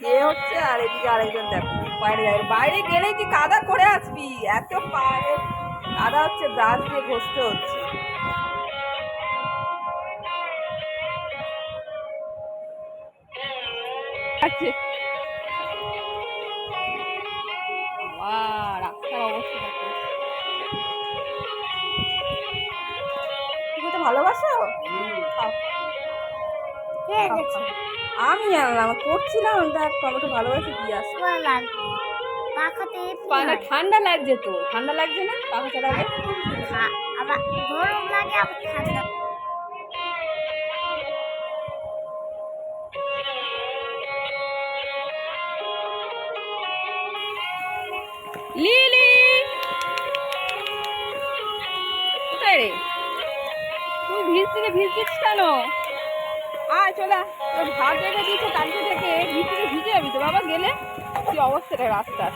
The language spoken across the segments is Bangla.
এ হচ্ছে আর এদিকে আরেকজন দেখো বাইরে যাবে বাইরে গেলেই তুই কাদা করে আসবি? এত পায়ে কাদা হচ্ছে ব্রাশ দিয়ে ঘষতে হচ্ছে। আছে বাবা, রাস্তার অবস্থা তুমি তো ভালোবাসো। আমি জানলাম করছিলাম দেখ টমেটো ভালোবাসি দিয়ে আসো পাখাতে পানা ঠান্ডা লাগছে তো ঠান্ডা লাগছে না? পাখা চালাবে আবার গরম লাগে আবার ঠান্ডা লিলি! কোথায় রে? তুই ভিজতে ভিজছিস কেন? আয় চলা তোর ভাত রেখে দিয়েছে, কালকে থেকে ভিতরে ভিজে যাবি তো। বাবা, গেলে কি অবস্থাটা রাস্তার?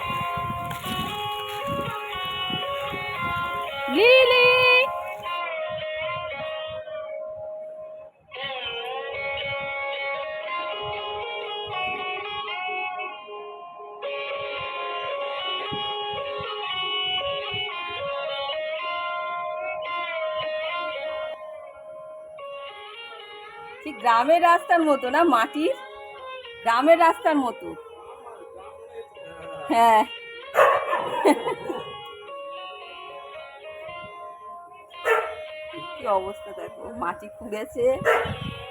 লিলি! গ্রামের রাস্তার মতো না মাটির? গ্রামের রাস্তার মতো। হ্যাঁ। কি অবস্থা দেখো, মাটি খুঁড়েছে,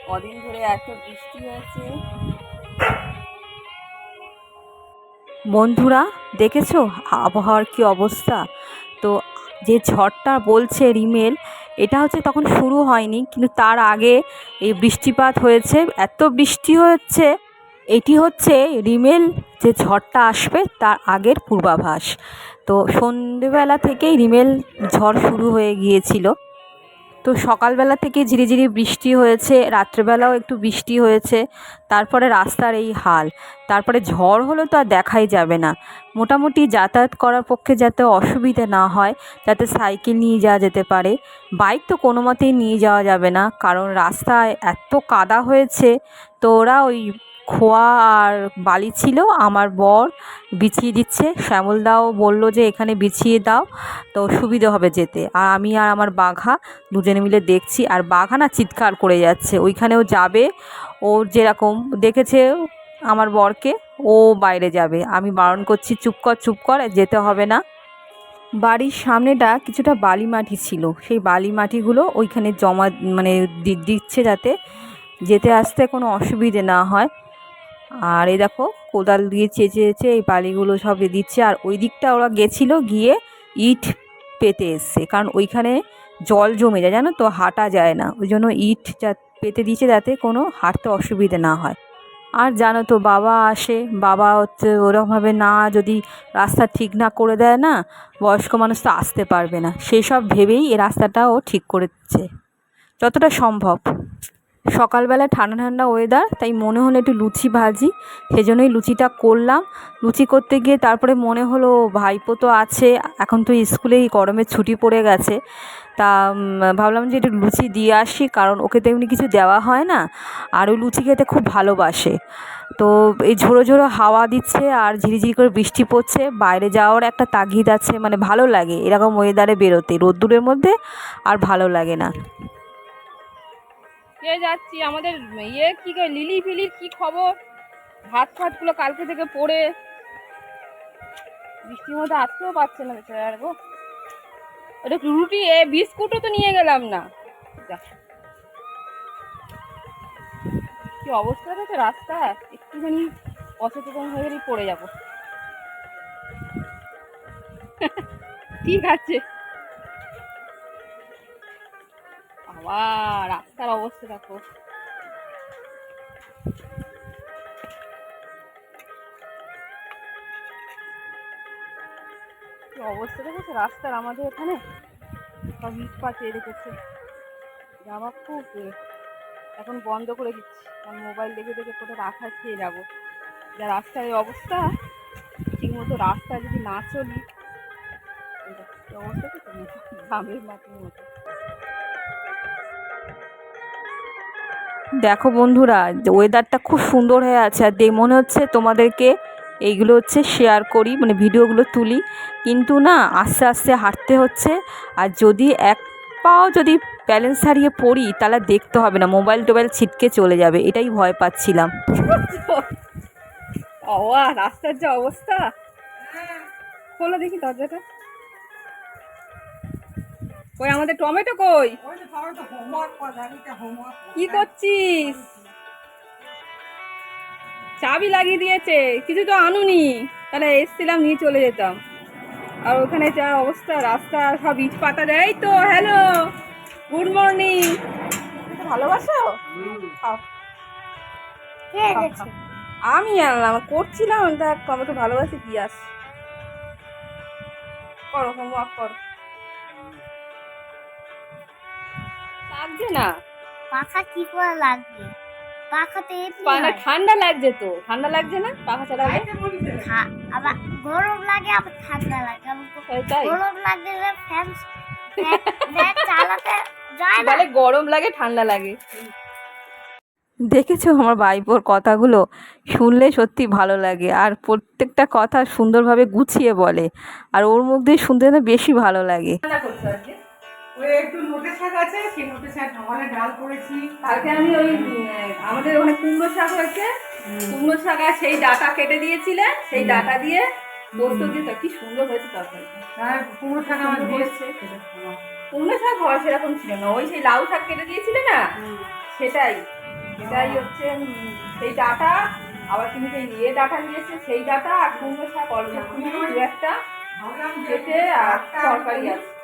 কদিন ধরে এত বৃষ্টি হয়েছে। বন্ধুরা, দেখেছ আবহাওয়ার কি অবস্থা? তো যে ঝড়টা বলছে রিমেল এটা হচ্ছে তখন শুরু হয়নি, কিন্তু তার আগে এই বৃষ্টিপাত হয়েছে। এত বৃষ্টি হচ্ছে, এটি হচ্ছে রিমেল যে ঝড়টা আসবে তার আগের পূর্বাভাস। তো সন্ধেবেলা থেকেই রিমেল ঝড় শুরু হয়ে গিয়েছিল। তো সকালবেলা থেকে ঝিরিঝিরি বৃষ্টি হয়েছে, রাত্রেবেলাও একটু বৃষ্টি হয়েছে, তারপরে রাস্তার এই হাল। তারপরে ঝড় হলে তো আর দেখাই যাবে না। মোটামুটি যাতায়াত করার পক্ষে যাতে অসুবিধে না হয়, যাতে সাইকেল নিয়ে যাওয়া যেতে পারে। বাইক তো কোনো মতেই নিয়ে যাওয়া যাবে না, কারণ রাস্তায় এত কাদা হয়েছে, তো ওরা ওই খোয়া আর বালি ছিল, আমার বর বিছিয়ে দিচ্ছে। শ্যামলদাও বলল যে, এখানে বিছিয়ে দাও, তো সুবিধে হবে যেতে। আর আমি আর আমার বাঘা দুজনে মিলে দেখছি, আর বাঘা না চিৎকার করে যাচ্ছে। ওইখানেও যাবে ওর যেরকম দেখেছে আমার বরকে, ও বাইরে যাবে। আমি বারণ করছি, চুপ কর চুপ কর, যেতে হবে না। বাড়ির সামনেটা কিছুটা বালি মাটি ছিল। সেই বালি মাটিগুলো ওইখানে জমা মানে দিচ্ছে যাতে যেতে আসতে কোনো অসুবিধে না হয়। আর এই দেখো, কোদাল দিয়ে চেঁচে চেঁচে এই বালিগুলো সব দিচ্ছে। আর ওই দিকটা ওরা গেছিল গিয়ে ইট পেতে এসছে, কারণ ওইখানে জল জমে যায়, জানো তো? হাঁটা যায় না। ওই জন্য ইট যা পেতে দিয়েছে যাতে কোনো হাঁটতে অসুবিধে না হয়। আর জানো তো, বাবা আসে। বাবা হচ্ছে ওরকমভাবে না যদি রাস্তা ঠিক না করে দেয় না, বয়স্ক মানুষ তো আসতে পারবে না। সেই সব ভেবেই এই রাস্তাটাও ঠিক করেছে। যতটা সম্ভব। সকালবেলা ঠান্ডা ঠান্ডা ওয়েদার তাই মনে হলো একটু লুচি ভাজি, সেজন্যই লুচিটা করলাম। লুচি করতে গিয়ে তারপরে মনে হলো, ভাইপো তো আছে, এখন তো স্কুলেই গরমের ছুটি পড়ে গেছে। তা ভাবলাম যে একটু লুচি দিয়ে আসি, কারণ ওকে তো এমনি কিছু দেওয়া হয় না, আর ওই লুচি খেতে খুব ভালোবাসে। তো এই ঝোড়ো ঝোড়ো হাওয়া দিচ্ছে, আর ঝিরিঝিরি করে বৃষ্টি পড়ছে, বাইরে যাওয়ার একটা তাগিদ আছে মানে ভালো লাগে এরকম ওয়েদারে বেরোতে, রোদ্দুরের মধ্যে আর ভালো লাগে না। কে যাচ্ছি। আমাদের ইয়ে কি লিলি ফিলির কি খবর? ভাত ফাতগুলো কালকে থেকে পড়ে। বৃষ্টির মধ্যে আসতেও পারছে না বেচারা গো। ওটা রুটি? এ, বিস্কুটও তো নিয়ে গেলাম না। কি অবস্থা দেখে রাস্তা? একটুখানি অসচেতন হয়ে গেলেই পড়ে যাব। ঠিক আছে। বাবা রাস্তার অবস্থা দেখো। অবস্থা দেখেছ রাস্তার আমাদের এখানে। সব ইট পাচিয়ে রেখেছে। যাওয়া খুব এখন বন্ধ করে দিচ্ছি। কারণ মোবাইল দেখে দেখে কোথাও রাখা খেয়ে যাব। যা রাস্তার এই অবস্থা ঠিক মতো রাস্তা যদি না চলি অবস্থা তো গ্রামের মাটির মতো। দেখো বন্ধুরা ওয়েদারটা খুব সুন্দর হয়ে আছে। আর দেখ মনে হচ্ছে তোমাদেরকে এইগুলো হচ্ছে শেয়ার করি মানে ভিডিওগুলো তুলি। কিন্তু না, আস্তে আস্তে হাঁটতে হচ্ছে। আর যদি এক পাও যদি ব্যালেন্স হারিয়ে পড়ি, তাহলে দেখতে হবে না। মোবাইল টোবাইল ছিটকে চলে যাবে, এটাই ভয় পাচ্ছিলাম। রাস্তার যা অবস্থা। খোলো দেখি দরজাটা। কই আমাদের টমেটো কই? কি করছিস? চাবি লাগিয়ে দিয়েছে কিছু তো আনুনি। তাহলে এসছিলাম নিয়ে চলে যেতাম। আর ওখানে যা অবস্থা রাস্তা সব ইট পাতা দেয় তো হ্যালো গুড মর্নিং ভালোবাসো? আমি আনলাম করছিলাম দেখ টমেটো ভালোবাসি কি আস। করো হোমওয়ার্ক করো। লাগছে না। পাখা কি করে লাগবে? পাখাতে হয়। ঠান্ডা লাগছে তো। ঠান্ডা লাগছে না? পাখা চালালে আবার গরম লাগে আবার ঠান্ডা লাগে। তাই। গরম লাগলে ফ্যান ফ্যান চালাতে যায় না। গরম লাগে ঠান্ডা লাগে। দেখেছ আমার বাইপোর কথাগুলো? শুনলে সত্যি ভালো লাগে। আর প্রত্যেকটা কথা সুন্দরভাবে গুছিয়ে বলে। আর ওর মুখ দিয়ে শুনতে না বেশি ভালো লাগে। ঠান্ডা করছ আজকে ওই একটু নোটে শাক আছে সেই নোটে শাক সকালে ডাল করেছি। কালকে আমি ওই আমাদের ওখানে কুমড়ো শাক হয়েছে। কুমড়ো শাক আর সেই ডাটা কেটে দিয়েছিলে সেই ডাটা দিয়ে পোস্ত দিয়ে তো কি সুন্দর হয়েছে তরকারি। তার কুমড়ো শাক আমার দিয়েছে কুমড়ো শাক হওয়া সেরকম ছিল না। ওই সেই লাউ শাক কেটে দিয়েছিলে না? সেটাই। সেটাই হচ্ছে সেই ডাটা। আবার তুমি সেই ইয়ে ডাটা নিয়েছে সেই ডাটা আর কুমড়ো শাক অল্প দু একটা কেটে আর তরকারি আছে।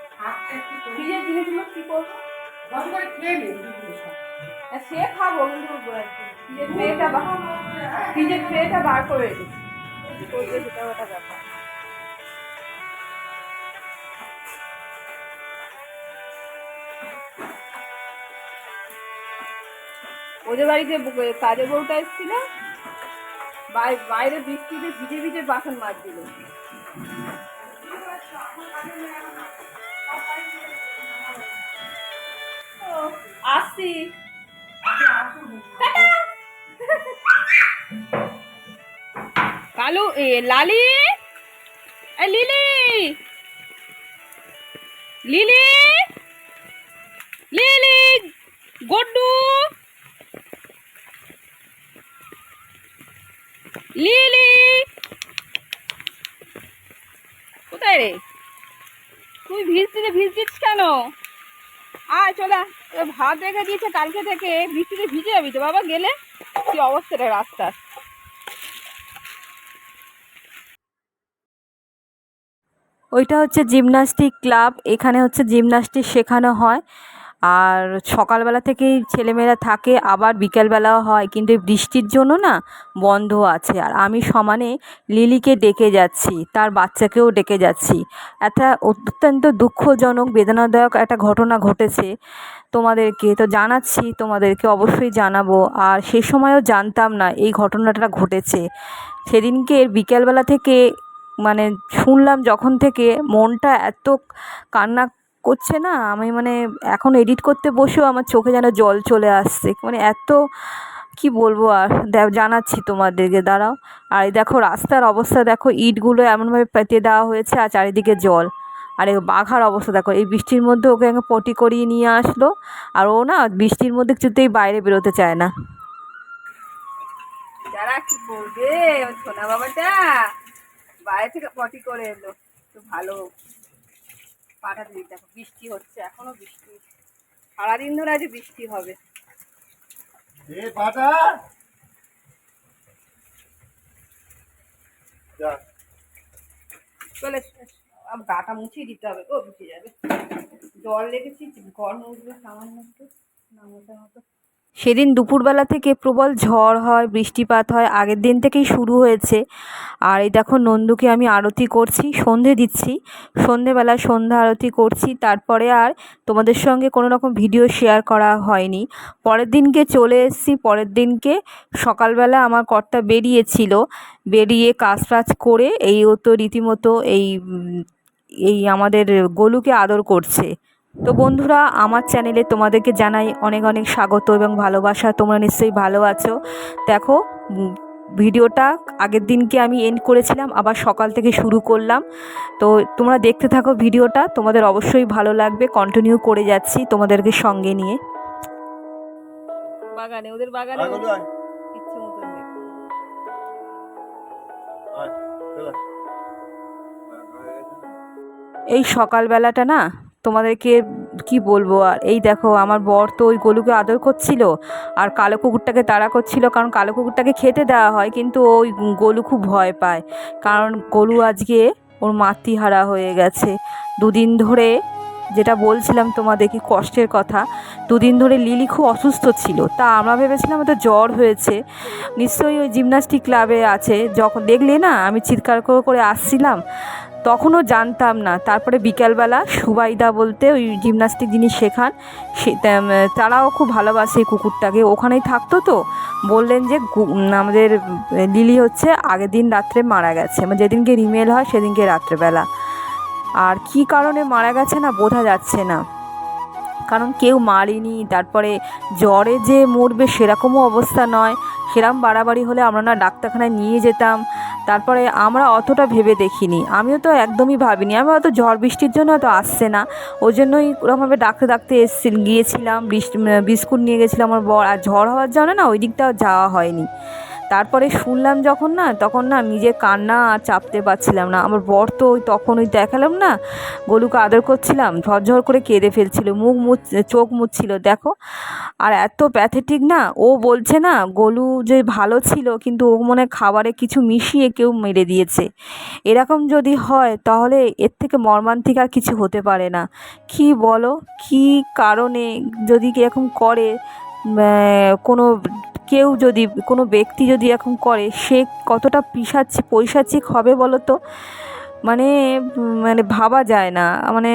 সে খাব কিন্তু বার করে ওদের বাড়িতে কাজের বউটা এসেছিল। বাই- বাইরে বৃষ্টিতে ভিজে ভিজে বাসন মাজছিল। ও, আসছি কালু, এ লালি? এ লিলি? লিলি? লিলি, গড্ডু? লিলি? কোথায় রে? তুই ভিজতে ভিজছিস কেন? আয়, চলে ভাত রেখে দিয়েছে কালকে থেকে, বৃষ্টিতে ভিজে যাবি তো, বাবা গেলে? কি অবস্থা রে রাস্তার? ওইটা হচ্ছে জিমনাস্টিক ক্লাব, এখানে হচ্ছে জিমনাস্টিক শেখানো হয়। আর সকালবেলা থেকেই ছেলেমেয়েরা থাকে, আবার বিকেলবেলাও হয়, কিন্তু বৃষ্টির জন্য না বন্ধ আছে। আর আমি সমানে লিলিকে ডেকে যাচ্ছি, তার বাচ্চাকেও ডেকে যাচ্ছি। একটা অত্যন্ত দুঃখজনক, বেদনাদায়ক একটা ঘটনা ঘটেছে তোমাদেরকে। তো জানাচ্ছি তোমাদেরকে, অবশ্যই জানাব। আর সে সময়ও জানতাম না এই ঘটনাটা ঘটেছে। সেদিনকে বিকেলবেলা থেকে মানে শুনলাম যখন থেকে মনটা এত কান্না করছে না, আমি মানে এখন এডিট করতে বসেও আমার চোখে যেন জল চলে আসছে। মানে এত কি বলব আর জানাচ্ছি তোমাদেরকে, দাঁড়াও। আর দেখো রাস্তার অবস্থা, দেখো ইটগুলো এমনভাবে পেতে দেওয়া হয়েছে আর চারিদিকে জল। আর এই বাঘার অবস্থা, দেখো এই বৃষ্টির মধ্যে ওকে পটি করিয়ে নিয়ে আসলো। আর ও না বৃষ্টির মধ্যে কিছুতেই বাইরে বেরোতে চায় না। বাইরে থেকে পটি করে এলো। তো ভালো। পাঠাতে দিই দেখো বৃষ্টি হচ্ছে এখনও বৃষ্টি। সারাদিন ধরে আজ বৃষ্টি হবে। চলে গাটা মুছিয়ে দিতে হবে গো মুছে যাবে। জল লেগেছি ঘর মুছবে সামান্য একটু না মোটার মতো। সেদিন দুপুরবেলা থেকে প্রবল ঝড় হয়, বৃষ্টিপাত হয়, আগের দিন থেকেই শুরু হয়েছে। আর এই দেখো নন্দুকে আমি আরতি করছি, সন্ধে দিচ্ছি। সন্ধেবেলা সন্ধ্যা আরতি করছি, তারপরে আর তোমাদের সঙ্গে কোনো রকম ভিডিও শেয়ার করা হয়নি। পরের দিনকে চলে এসেছি, পরের দিনকে সকালবেলা আমার কর্তা বেরিয়েছিল। বেরিয়ে কাজ টাজ করে এই ও তো রীতিমতো এই এই আমাদের গোলুকে আদর করছে। তো বন্ধুরা আমার চ্যানেলে তোমাদেরকে জানাই অনেক অনেক স্বাগত এবং ভালোবাসা। তোমরা নিশ্চয়ই ভালো আছো। দেখো ভিডিওটা আগের দিনকে আমি এন্ড করেছিলাম আবার সকাল থেকে শুরু করলাম। তো তোমরা দেখতে থাকো ভিডিওটা তোমাদের অবশ্যই ভালো লাগবে। কন্টিনিউ করে যাচ্ছি তোমাদেরকে সঙ্গে নিয়ে। বাগানে ওদের বাগানে। ইচ্ছে মতন। এই সকালবেলাটা না তোমাদেরকে কি বলব? আর এই দেখো, আমার বর তো ওই গলুকে আদর করছিল আর কালো কুকুরটাকে তাড়া করছিল কারণ কালো কুকুরটাকে খেতে দেওয়া হয়, কিন্তু ওই গলু খুব ভয় পায়। কারণ গলু আজকে ওর মাতৃহারা হয়ে গেছে। দুদিন ধরে যেটা বলছিলাম তোমাদের কি কষ্টের কথা, দুদিন ধরে লিলি খুব অসুস্থ ছিল। তা আমরা ভেবেছিলাম হয়তো জ্বর হয়েছে। নিশ্চয়ই ওই জিমনাস্টিক ক্লাবে আছে। যখন দেখলে না, আমি চিৎকার করে করে আসছিলাম। তখনও জানতাম না। তারপরে বিকালবেলা সুবাইদা বলতে ওই জিমনাস্টিক যিনি শেখান, সে তারাও খুব ভালোবাসে কুকুরটাকে। ওখানেই থাকতো তো। বললেন যে আমাদের, লিলি হচ্ছে আগের দিন রাত্রে মারা গেছে। মানে যেদিনকে রিমেল হয় সেদিনকে রাত্রেবেলা। আর কি কারণে মারা গেছে না বোঝা যাচ্ছে না। কারণ কেউ মারেনি, তারপরে জ্বরে যে মরবে সেরকমও অবস্থা নয়। সেরম বাড়াবাড়ি হলে আমরা না ডাক্তারখানায় নিয়ে যেতাম। তারপরে আমরা অতটা ভেবে দেখিনি। আমিও তো একদমই ভাবিনি। আমি হয়তো ঝড় বৃষ্টির জন্য হয়তো আসছে না। ওই জন্যই ওরকমভাবে ডাকতে ডাকতে এসছি, গিয়েছিলাম বৃষ্টি বিস্কুট নিয়ে গেছিলাম আমার বর। আর ঝড় হওয়ার জন্য না ওই দিকটাও যাওয়া হয়নি। তারপরে শুনলাম যখন না, তখন না নিজে কান্না আর চাপতে পারছিলাম না। আমার বর তো ওই তখন ওই দেখালাম না, গলুকে আদর করছিলাম, ঝরঝর করে কেঁদে ফেলছিল, মুখ মুছ, চোখ মুছছিল, দেখো। আর এত প্যাথেটিক না, ও বলছে না, গলু যে ভালো ছিল, কিন্তু ও মনে খাবারে কিছু মিশিয়ে কেউ মেরে দিয়েছে। এরকম যদি হয়, তাহলে এর থেকে মর্মান্তিক আর কিছু হতে পারে না। কি বলো? কি কারণে যদি এরকম করে কোনো কেউ যদি, কোনো ব্যক্তি যদি এখন করে, সে কতটা পিসাচ্ছি পৈশাচিক হবে বলো তো মানে মানে ভাবা যায় না। মানে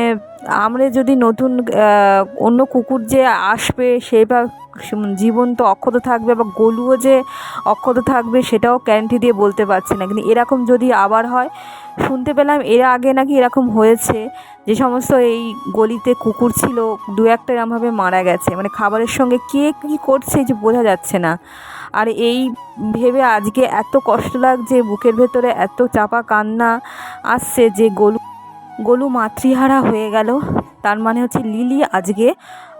আমরা যদি নতুন অন্য কুকুর যে আসবে, সে বা জীবন তো অক্ষত থাকবে বা গলুও যে অক্ষত থাকবে, সেটাও গ্যারান্টি দিয়ে বলতে পারছি না। কিন্তু এরকম যদি আবার হয় শুনতে পেলাম এর আগে নাকি এরকম হয়েছে যে সমস্ত এই গলিতে কুকুর ছিল, দু একটা এরমভাবে মারা গেছে। মানে খাবারের সঙ্গে কে কী করছে যে বোঝা যাচ্ছে না। আর এই ভেবে আজকে এত কষ্ট লাগছে, বুকের ভেতরে এত চাপা কান্না আসছে যে গলু গলু মাতৃহারা হয়ে গেল। তার মানে হচ্ছে লিলি আজকে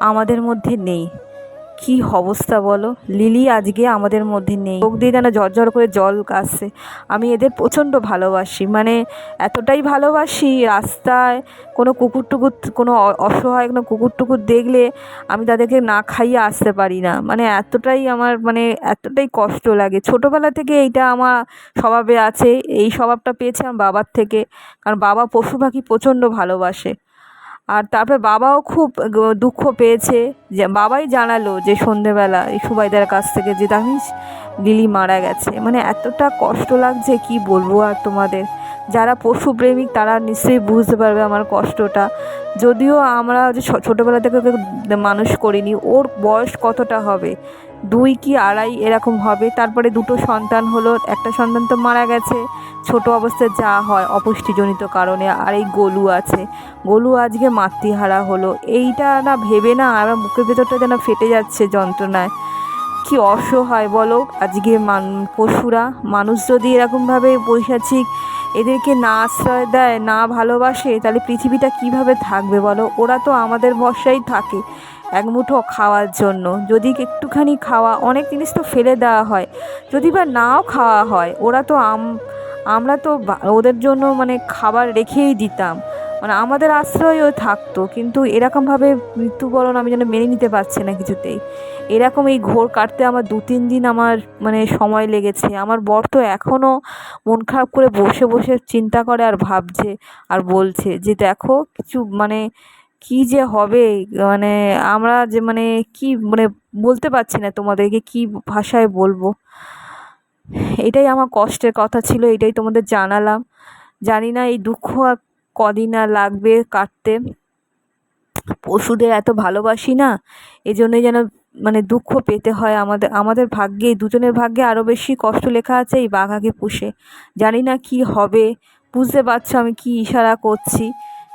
আমাদের মধ্যে নেই। কি অবস্থা বলো? লিলি আজকে আমাদের মধ্যে নেই। চোখ দিয়ে যেন ঝরঝর করে জল আসছে আমি এদের প্রচণ্ড ভালোবাসি। মানে এতটাই ভালোবাসি রাস্তায় কোনো কুকুর টুকুর, কোনো অসহায় কোনো কুকুর টুকুর দেখলে আমি তাদেরকে না খাইয়ে আসতে পারি না। মানে এতটাই আমার মানে এতটাই কষ্ট লাগে। ছোটোবেলা থেকে এইটা আমার স্বভাবে আছে। এই স্বভাবটা পেয়েছি আমার বাবার থেকে। কারণ বাবা পশু পাখি প্রচণ্ড ভালোবাসে। আর তারপরে বাবাও খুব দুঃখ পেয়েছে যে, বাবাই জানালো যে সন্ধেবেলা এই সুবাইদার কাছ থেকে যে জানিস লিলি মারা গেছে। মানে এতটা কষ্ট লাগছে, কি বলব আর তোমাদের? যারা পশুপ্রেমিক তারা নিশ্চয়ই বুঝতে পারবে আমার কষ্টটা। যদিও আমরা যে ছোটোবেলা থেকে মানুষ করিনি, ওর বয়স কতটা হবে? দুই কি আড়াই এরকম হবে। তারপরে দুটো সন্তান হলো, একটা সন্তান তো মারা গেছে। ছোট অবস্থায় যা হয়, অপুষ্টিজনিত কারণে। আর এই গলু আছে। গলু আজকে মাতৃহারা হলো। এইটা না ভেবে না আমার মুখের ভেতরটা যেন ফেটে যাচ্ছে যন্ত্রণায়। কি অসহায় বলো, আজকে মান, পশুরা। মানুষ যদি এরকমভাবে পৈশাচিক এদেরকে না আশ্রয় দেয়, না ভালোবাসে, তাহলে পৃথিবীটা কীভাবে থাকবে বলো? ওরা তো আমাদের ভরসাই থাকে। এক মুঠো খাওয়ার জন্য। যদি একটুখানি খাওয়া, অনেক জিনিস তো ফেলে দেওয়া হয়। যদি বা নাও খাওয়া হয়, ওরা তো আম, আমরা তো ওদের জন্য মানে খাবার রেখেই দিতাম। মানে আমাদের আশ্রয়ও থাকতো, কিন্তু এরকমভাবে মৃত্যুবরণ আমি যেন মেনে নিতে পারছি না কিছুতেই। এরকম এই ঘোর কাটতে আমার দু, তিন দিন আমার মানে সময় লেগেছে। আমার বর তো এখনও মন খারাপ করে বসে বসে চিন্তা করে আর ভাবছে আর বলছে যে, দেখো, কিছু মানে কি যে হবে? মানে আমরা যে মানে কি মানে বলতে পারছি না তোমাদেরকে কি ভাষায় বলব। এটাই আমার কষ্টের কথা ছিল, এটাই তোমাদের জানালাম। জানি না এই দুঃখ আর কদিন আর লাগবে কাটতে। পশুদের এত ভালোবাসি না এই জন্যই যেন মানে দুঃখ পেতে হয় আমাদের আমাদের ভাগ্যে দুজনের ভাগ্যে আরও বেশি কষ্ট লেখা আছে এই বাঘাকে পুষে। জানি না কি হবে, বুঝতে পারছ আমি কি ইশারা করছি।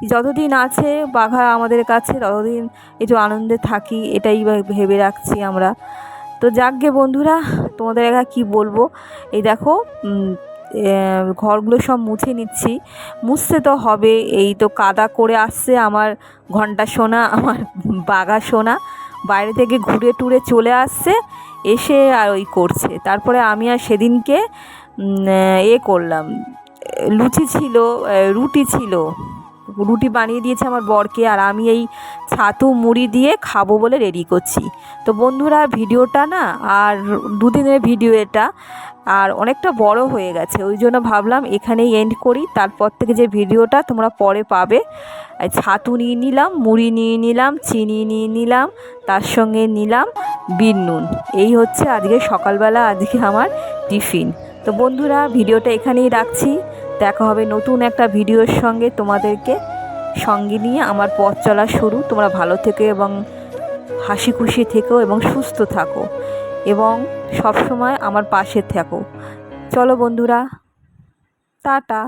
যতদিন আছে, বাঘা আমাদের কাছে ততদিন একটু আনন্দে থাকি, এটাই ভেবে রাখছি আমরা। তো যাকগে বন্ধুরা, তোমাদের একা কী বলব? এই দেখো ঘরগুলো সব মুছে নিচ্ছি। মুছতে তো হবে, এই তো কাদা করে আসছে আমার ঘণ্টা সোনা, আমার বাঘা সোনা। বাইরে থেকে ঘুরে টুরে চলে আসছে, এসে আর ওই করছে। তারপরে আমি আর সেদিনকে এ করলাম। লুচি ছিল রুটি ছিল। রুটি বানিয়ে দিয়েছে আমার বরকে আর আমি এই ছাতু মুড়ি দিয়ে খাব বলে রেডি করছি। তো বন্ধুরা, ভিডিওটা না আর দুদিনের ভিডিও এটা, আর অনেকটা বড় হয়ে গেছে। ওই জন্য ভাবলাম এখানেই এন্ড করি। তারপর থেকে যে ভিডিওটা তোমরা পরে পাবে ছাতু নিয়ে নিলাম, মুড়ি নিয়ে নিলাম, চিনি নিয়ে নিলাম, তার সঙ্গে নিলাম বিন নুন। এই হচ্ছে আজকে সকালবেলা আজকে আমার টিফিন। তো বন্ধুরা, ভিডিওটা এখানেই রাখছি। দেখা হবে নতুন একটা ভিডিওর সঙ্গে তোমাদেরকে। সঙ্গে নিয়ে আমার পথ চলা শুরু। তোমরা ভালো থেকে এবং হাসি খুশি থেকো এবং সুস্থ থাকো এবং সব সময় আমার পাশে থাকো। চলো বন্ধুরা, টাটা।